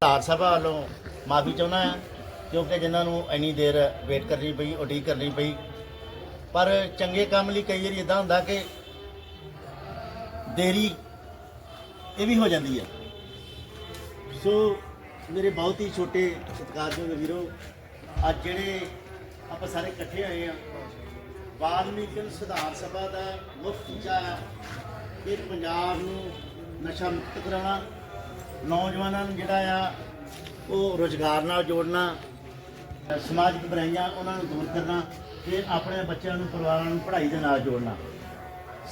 ਧਾਰ ਸਭਾ ਵੱਲੋਂ ਮਾਫੀ ਚਾਹੁੰਦਾ ਹਾਂ, ਕਿਉਂਕਿ ਜਿਨ੍ਹਾਂ ਨੂੰ ਇੰਨੀ ਦੇਰ ਵੇਟ ਕਰਨੀ ਪਈ, ਉਡੀਕ ਕਰਨੀ ਪਈ ਪਰ ਚੰਗੇ ਕੰਮ ਲਈ ਕਈ ਵਾਰੀ ਇਦਾਂ ਹੁੰਦਾ ਕਿ ਦੇਰੀ ਇਹ ਵੀ ਹੋ ਜਾਂਦੀ ਹੈ। ਸੋ ਮੇਰੇ ਬਹੁਤ ਹੀ ਛੋਟੇ ਸਤਿਕਾਰਯੋਗ ਵੀਰੋ, ਅੱਜ ਜਿਹੜੇ ਆਪਾਂ ਸਾਰੇ ਇਕੱਠੇ ਹੋਏ ਆ ਵਾਲਮੀਕਿ ਸੁਧਾਰ ਸਭਾ ਦਾ ਮੁੱਖ ਟੀਚਾ ਹੈ ਕਿ ਪੰਜਾਬ ਨੂੰ ਨਸ਼ਾ ਮੁਕਤ ਕਰਾਉਣਾ, ਨੌਜਵਾਨਾਂ ਨੂੰ ਜਿਹੜਾ ਆ ਉਹ ਰੋਜ਼ਗਾਰ ਨਾਲ ਜੋੜਨਾ, ਸਮਾਜਿਕ ਬੁਰਾਈਆਂ ਉਹਨਾਂ ਨੂੰ ਦੂਰ ਕਰਨਾ ਤੇ ਆਪਣੇ ਬੱਚਿਆਂ ਨੂੰ, ਪਰਿਵਾਰਾਂ ਨੂੰ ਪੜ੍ਹਾਈ ਦੇ ਨਾਲ ਜੋੜਨਾ।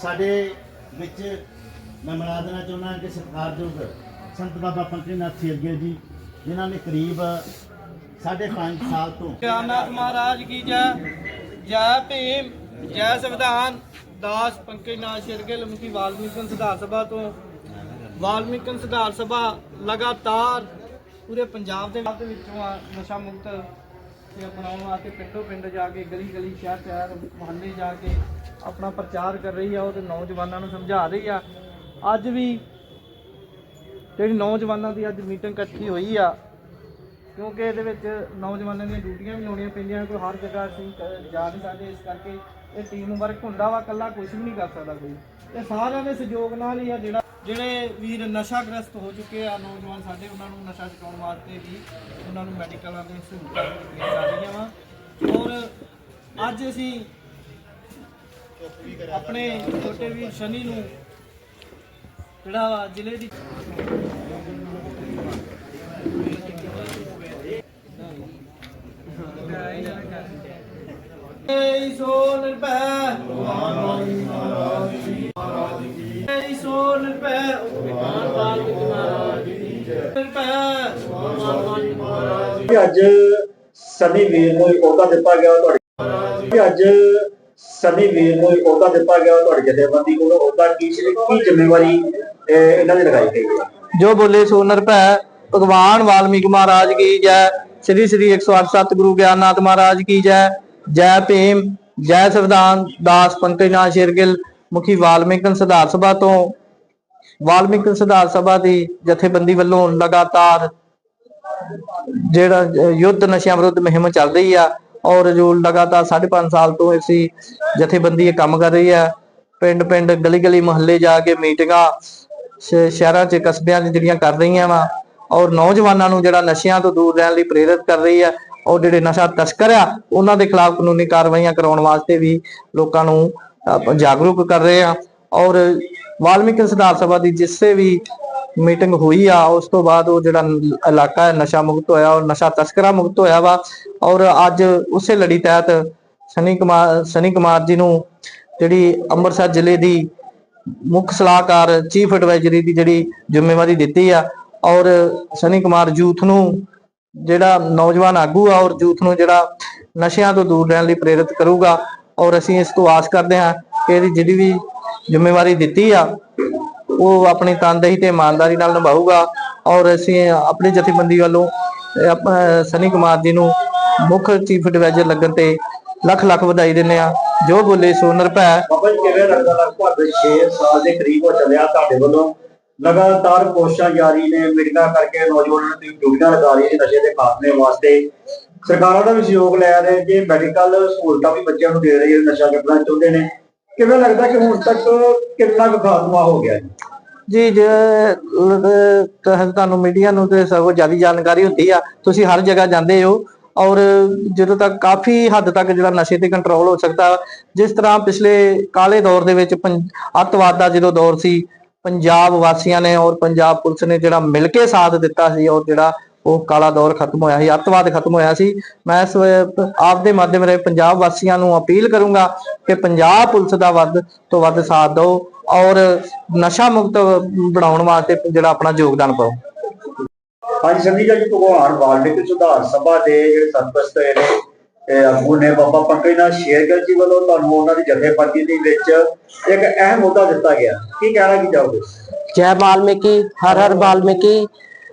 ਸਾਡੇ ਵਿੱਚ ਮੈਂ ਮਿਲਾ ਦੇਣਾ ਚਾਹੁੰਦਾ ਕਿ ਸਤਿਕਾਰਯੋਗ ਸੰਤ ਬਾਬਾ ਪੰਕਜਨਾਥ ਸਿਰਗੇ ਜੀ, ਜਿਨ੍ਹਾਂ ਨੇ ਕਰੀਬ 5.5 ਸਾਲ ਤੋਂ ਗਿਆਨਨਾਥ ਮਹਾਰਾਜ ਕੀ ਜੈ ਜੈ ਭੀਮ, ਜੈ ਸੰਵਿਧਾਨ, ਦਾਸ ਪੰਕਜ ਨਾਥ ਸ਼ਿਰਗਿਲ ਮੁਖੀ ਵਾਲਮੀਕਨ ਸੁਧਾਰ ਸਭਾ ਤੋਂ। ਵਾਲਮੀਕਨ ਸੁਧਾਰ ਸਭਾ ਲਗਾਤਾਰ ਪੂਰੇ ਪੰਜਾਬ ਦੇ ਵਿੱਚੋਂ ਨਸ਼ਾ ਮੁਕਤ ਤੇ ਅਪਣਾਉਣ ਵਾਸਤੇ ਪਿੰਡੋਂ ਪਿੰਡ ਜਾ ਕੇ, ਗਲੀ ਗਲੀ, ਸ਼ਹਿਰ ਸ਼ਹਿਰ, ਮੁਹੱਲੇ ਜਾ ਕੇ ਆਪਣਾ ਪ੍ਰਚਾਰ ਕਰ ਰਹੀ ਆ ਉਹ ਉਹਦੇ ਨੌਜਵਾਨਾਂ ਨੂੰ ਸਮਝਾ ਰਹੀ ਆ। ਅੱਜ ਵੀ ਜਿਹੜੀ ਨੌਜਵਾਨਾਂ ਦੀ ਅੱਜ ਮੀਟਿੰਗ ਇਕੱਠੀ ਹੋਈ ਆ, ਕਿਉਂਕਿ ਇਹਦੇ ਵਿੱਚ ਨੌਜਵਾਨਾਂ ਦੀਆਂ ਡਿਊਟੀਆਂ ਵੀ ਲਾਉਣੀਆਂ ਪੈਂਦੀਆਂ ਕੋਈ ਹਰ ਜਗ੍ਹਾ ਅਸੀਂ ਜਾ ਨਹੀਂ ਸਕਦੇ, ਇਸ ਕਰਕੇ ਇਹ ਟੀਮ ਵਰਕ ਹੁੰਦਾ ਵਾ, ਇਕੱਲਾ ਕੁਝ ਵੀ ਨਹੀਂ ਕਰ ਸਕਦਾ ਕੋਈ। ਇਹ ਸਾਰਿਆਂ ਦੇ ਸਹਿਯੋਗ ਨਾਲ ਹੀ ਆ ਜਿਹੜਾ ਜਿਹੜੇ ਵੀਰ ਨਸ਼ਾਗ੍ਰਸਤ ਹੋ ਚੁੱਕੇ ਆ, ਨੌਜਵਾਨ ਸਾਡੇ, ਉਹਨਾਂ ਨੂੰ ਨਸ਼ਾ ਛਡਾਉਣ ਵਾਸਤੇ ਵੀ ਉਹਨਾਂ ਨੂੰ ਮੈਡੀਕਲਾਂ ਦੇ ਸਹੂਲਤਾਂ ਦਿੱਤੀਆਂ ਜਾ ਰਹੀਆਂ ਵਾ। ਔਰ ਅੱਜ ਅਸੀਂ ਆਪਣੇ ਛੋਟੇ ਵੀਰ ਸ਼ਨੀ ਨੂੰ ਜਿਹੜਾ ਜ਼ਿਲ੍ਹੇ ਦੀ ਸੋ ਨਿਰਭੈ ਏ ਸੋ ਨਿਰਭੈ ਭਗਵਾਨ ਵਾਲਮੀਕ ਮਹਾਰਾਜ ਕੀ ਜੈ। ਨਿਰਭੈ ਅੱਜ ਸਨੀ ਵੀਰ ਨੂੰ ਇੱਕ ਅਹੁਦਾ ਦਿੱਤਾ ਗਿਆ ਤੁਹਾਡੇ ਕਿ ਅੱਜ ਸਨੀ ਵੀਰ ਨੂੰ ਇੱਕ ਅਹੁਦਾ ਦਿੱਤਾ ਗਿਆ ਤੁਹਾਡੀ ਜਥੇਬੰਦੀ ਕੋਲ। ਅਹੁਦਾ ਕੀ ਸੀ ਕੀ ਜ਼ਿੰਮੇਵਾਰੀ ਇਹਨਾਂ ਦੀ ਲਗਾਈ ਗਈ? ਜੋ ਬੋਲੇ ਸੋ ਨਿਰਭੈ ਭਗਵਾਨ ਵਾਲਮੀਕ ਮਹਾਰਾਜ ਕੀ ਜੈ ਸ੍ਰੀ ਸ੍ਰੀ 108 ਸਤਿਗੁਰੂ ਗਿਆਨਨਾਥ ਮਹਾਰਾਜ ਕੀ ਜੈ ਜੈ ਭੀਮ ਜੈ ਸੰਵਿਧਾਨ ਦਾਸ ਪੰਕਜਨਾਥ ਸ਼ੇਰਗਿਲ ਮੁਖੀ ਵਾਲਮੀਕਿ ਸੁਧਾਰ ਸਭਾ ਤੋਂ, ਵਾਲਮੀਕਿ ਸੁਧਾਰ ਸਭਾ ਦੀ ਜਥੇਬੰਦੀ ਵੱਲੋਂ ਲਗਾਤਾਰ ਜਿਹੜਾ ਯੁੱਧ ਨਸ਼ਿਆਂ ਵਿਰੁੱਧ ਮੁਹਿੰਮ ਚੱਲ ਰਹੀ ਆ ਔਰ ਜੋ ਲਗਾਤਾਰ 5.5 ਸਾਲ ਤੋਂ ਅਸੀਂ ਜਥੇਬੰਦੀ ਇਹ ਕੰਮ ਕਰ ਰਹੀ ਆ। ਪਿੰਡ ਪਿੰਡ ਗਲੀ ਗਲੀ ਮੁਹੱਲੇ ਜਾ ਕੇ ਮੀਟਿੰਗਾਂ ਸ਼ਹਿਰਾਂ 'ਚ ਕਸਬਿਆਂ 'ਚ ਜਿਹੜੀਆਂ ਕਰ ਰਹੀਆਂ ਵਾ, ਔਰ ਨੌਜਵਾਨਾਂ ਨੂੰ ਜਿਹੜਾ ਨਸ਼ਿਆਂ ਤੋਂ ਦੂਰ ਰਹਿਣ ਲਈ ਪ੍ਰੇਰਿਤ ਕਰ ਰਹੀ ਆ ਔਰ ਜਿਹੜੇ ਨਸ਼ਾ ਤਸਕਰ ਆ, ਉਹਨਾਂ ਦੇ ਖਿਲਾਫ ਕਾਨੂੰਨੀ ਕਾਰਵਾਈਆਂ ਕਰਾਉਣ ਵਾਸਤੇ ਵੀ ਲੋਕਾਂ ਨੂੰ ਆਪਾਂ ਜਾਗਰੂਕ ਕਰ ਰਹੇ ਆ ਔਰ ਵਾਲਮੀਕਿ ਸੁਧਾਰ ਸਭਾ ਦੀ ਜਿਸੇ ਵੀ ਮੀਟਿੰਗ ਹੋਈ ਆ, ਉਸ ਤੋਂ ਬਾਅਦ ਉਹ ਜਿਹੜਾ ਇਲਾਕਾ ਹੈ ਨਸ਼ਾ ਮੁਕਤ ਹੋਇਆ ਔਰ ਨਸ਼ਾ ਤਸਕਰਾ ਮੁਕਤ ਹੋਇਆ ਵਾ ਔਰ ਅੱਜ ਉਸੇ ਲੜੀ ਤਹਿਤ ਸਨੀ ਕੁਮਾਰ ਸਨੀ ਕੁਮਾਰ ਜੀ ਨੂੰ ਜਿਹੜੀ ਅੰਮ੍ਰਿਤਸਰ ਜ਼ਿਲ੍ਹੇ ਦੀ ਮੁੱਖ ਸਲਾਹਕਾਰ, ਚੀਫ ਐਡਵਾਈਜ਼ਰੀ ਦੀ ਜਿਹੜੀ ਜ਼ਿੰਮੇਵਾਰੀ ਦਿੱਤੀ ਆ ਔਰ ਸਨੀ ਕੁਮਾਰ ਯੂਥ ਨੂੰ ਜਿਹੜਾ ਨੌਜਵਾਨ ਆਗੂ ਆ ਔਰ ਯੂਥ ਨੂੰ ਜਿਹੜਾ ਨਸ਼ਿਆਂ ਤੋਂ ਦੂਰ ਰਹਿਣ ਲਈ ਪ੍ਰੇਰਿਤ ਕਰੂਗਾ ਔਰ ਅਸੀਂ ਇਸ ਤੋਂ ਆਸ ਕਰਦੇ ਹਾਂ ਕਿ ਇਹਦੀ ਜਿਹੜੀ ਵੀ ਜ਼ਿੰਮੇਵਾਰੀ ਦਿੱਤੀ ਆ, ਉਹ ਆਪਣੀ ਤਨਦੇਹੀ ਤੇ ਇਮਾਨਦਾਰੀ ਨਾਲ ਨਿਭਾਊਗਾ। ਔਰ ਅਸੀਂ ਆਪਣੀ ਜਥੇਬੰਦੀ ਵੱਲੋਂ ਸਨੀ ਕੁਮਾਰ ਜੀ ਨੂੰ ਮੁੱਖ ਚੀਫ ਐਡਵਾਈਜ਼ਰ ਲੱਗਣ ਤੇ ਲੱਖ ਲੱਖ ਵਧਾਈ ਦਿੰਦੇ ਆ ਜੋ ਬੋਲੇ ਸੋ ਨਿਰਭੈ। ਬਾਬਾ ਜੀ, ਕਿਵੇਂ ਲੱਗਦਾ ਲਗਭਗ 6 ਸਾਲ ਦੇ ਕਰੀਬ ਹੋ ਚੱਲਿਆ ਤੁਹਾਡੇ ਵੱਲੋਂ? ਲਗਾਤਾਰ ਕੋਸ਼ਿਸ਼ਾਂ ਜਾਰੀ ਨੇ ਮੀਟਿੰਗਾਂ ਕਰਕੇ ਨੌਜਵਾਨਾਂ ਨੂੰ ਤੁਸੀਂ ਲਗਾ ਰਹੀ ਨੇ ਨਸ਼ੇ ਦੇ ਖਾਤਮੇ ਵਾਸਤੇ। ਸਰਕਾਰਾਂ ਦਾ ਵੀ ਸਹਿਯੋਗ ਲੈ ਰਹੇ ਜੇ ਮੈਡੀਕਲ ਸਹੂਲਤਾਂ ਵੀ ਬੱਚਿਆਂ ਨੂੰ ਦੇ ਰਹੀ ਹੈ ਨਸ਼ਾ ਕੱਟਣਾ ਚਾਹੁੰਦੇ ਨੇ। ਕਿਵੇਂ ਲੱਗਦਾ ਕਿ ਹੁਣ ਤੱਕ ਕਿੰਨਾ ਕੁ ਖਾਤਮਾ ਹੋ ਗਿਆ ਜੀ? ਜੀ, ਜੇ ਤੁਹਾਨੂੰ ਮੀਡੀਆ ਨੂੰ ਤੇ ਸਭ ਜ਼ਿਆਦਾ ਜਾਣਕਾਰੀ ਹੁੰਦੀ ਆ, ਤੁਸੀਂ ਹਰ ਜਗ੍ਹਾ ਜਾਂਦੇ ਹੋ ਔਰ ਜਦੋਂ ਤੱਕ ਕਾਫੀ ਹੱਦ ਤੱਕ ਜਿਹੜਾ ਨਸ਼ੇ ਤੇ ਕੰਟਰੋਲ ਹੋ ਸਕਦਾ, ਜਿਸ ਤਰ੍ਹਾਂ ਪਿਛਲੇ ਕਾਲੇ ਦੌਰ ਦੇ ਵਿੱਚ ਅੱਤਵਾਦ ਦਾ ਜਦੋਂ ਦੌਰ ਸੀ, ਪੰਜਾਬ ਵਾਸੀਆਂ ਨੇ ਔਰ ਪੰਜਾਬ ਪੁਲਿਸ ਨੇ ਜਿਹੜਾ ਮਿਲ ਕੇ ਸਾਥ ਦਿੱਤਾ ਸੀ ਔਰ ਜਿਹੜਾ ਉਹ ਕਾਲਾ ਦੌਰ ਖਤਮ ਹੋਇਆ ਸੀ ਅੱਤਵਾਦ ਖਤਮ ਹੋਇਆ ਸੀ। ਮੈਂ ਇਸ ਵੇ- ਆਪ ਦੇ ਮਾਧਿਅਮ ਰਾਹੀਂ ਪੰਜਾਬ ਵਾਸੀਆਂ ਨੂੰ ਅਪੀਲ ਕਰੂੰਗਾ ਕਿ ਪੰਜਾਬ ਪੁਲਿਸ ਦਾ ਵੱਧ ਤੋਂ ਵੱਧ ਸਾਥ ਦਿਓ ਔਰ ਨਸ਼ਾ ਮੁਕਤ ਬਣਾਉਣ ਵਾਸਤੇ ਜਿਹੜਾ ਆਪਣਾ ਯੋਗਦਾਨ ਪਾਓ। ਹਾਂਜੀ ਸੰਦੀਪ ਜੀ ਭਗਵਾਨ ਵਾਲਮੀਕ ਸੁਧਾਰ ਸਭਾ ਦੇ ਜਿਹੜੇ ਸਰਪ੍ਰਸਤ ਹੋਏ ਨੇ ਇਹ ਆਗੂ ਨੇ ਬਾਬਾ ਪੰਕਜ ਨਾਲ ਸ਼ੇਰਗਿੱਲ ਜੀ ਵੱਲੋਂ ਤੁਹਾਨੂੰ ਉਹਨਾਂ ਦੀ ਜਥੇਬੰਦੀ ਦੇ ਵਿੱਚ ਇੱਕ ਅਹਿਮ ਮੁੱਦਾ ਦਿੱਤਾ ਗਿਆ। ਕੀ ਕਹਿਣਾ ਕੀ ਚਾਹੋਗੇ? ਜੈ ਵਾਲਮੀਕੀ ਹਰ ਹਰ ਵਾਲਮੀਕੀ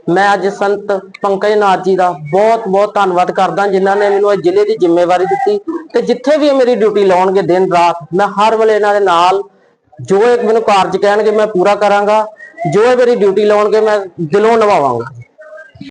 ਮੈਂ ਅੱਜ ਸੰਤ ਪੰਕਜ ਨਾਥ ਜੀ ਦਾ ਬਹੁਤ ਬਹੁਤ ਧੰਨਵਾਦ ਕਰਦਾ ਜਿਨ੍ਹਾਂ ਨੇ ਮੈਨੂੰ ਇਹ ਜ਼ਿਲ੍ਹੇ ਦੀ ਜ਼ਿੰਮੇਵਾਰੀ ਦਿੱਤੀ ਤੇ ਜਿੱਥੇ ਵੀ ਇਹ ਮੇਰੀ ਡਿਊਟੀ ਲਾਉਣਗੇ ਦਿਨ ਰਾਤ, ਮੈਂ ਹਰ ਵੇਲੇ ਇਹਨਾਂ ਦੇ ਨਾਲ, ਜੋ ਇਹ ਮੈਨੂੰ ਕਾਰਜ ਕਹਿਣਗੇ ਮੈਂ ਪੂਰਾ ਕਰਾਂਗਾ, ਜੋ ਇਹ ਮੇਰੀ ਡਿਊਟੀ ਲਾਉਣਗੇ ਮੈਂ ਦਿਲੋਂ ਨਿਭਾਵਾਂਗਾ।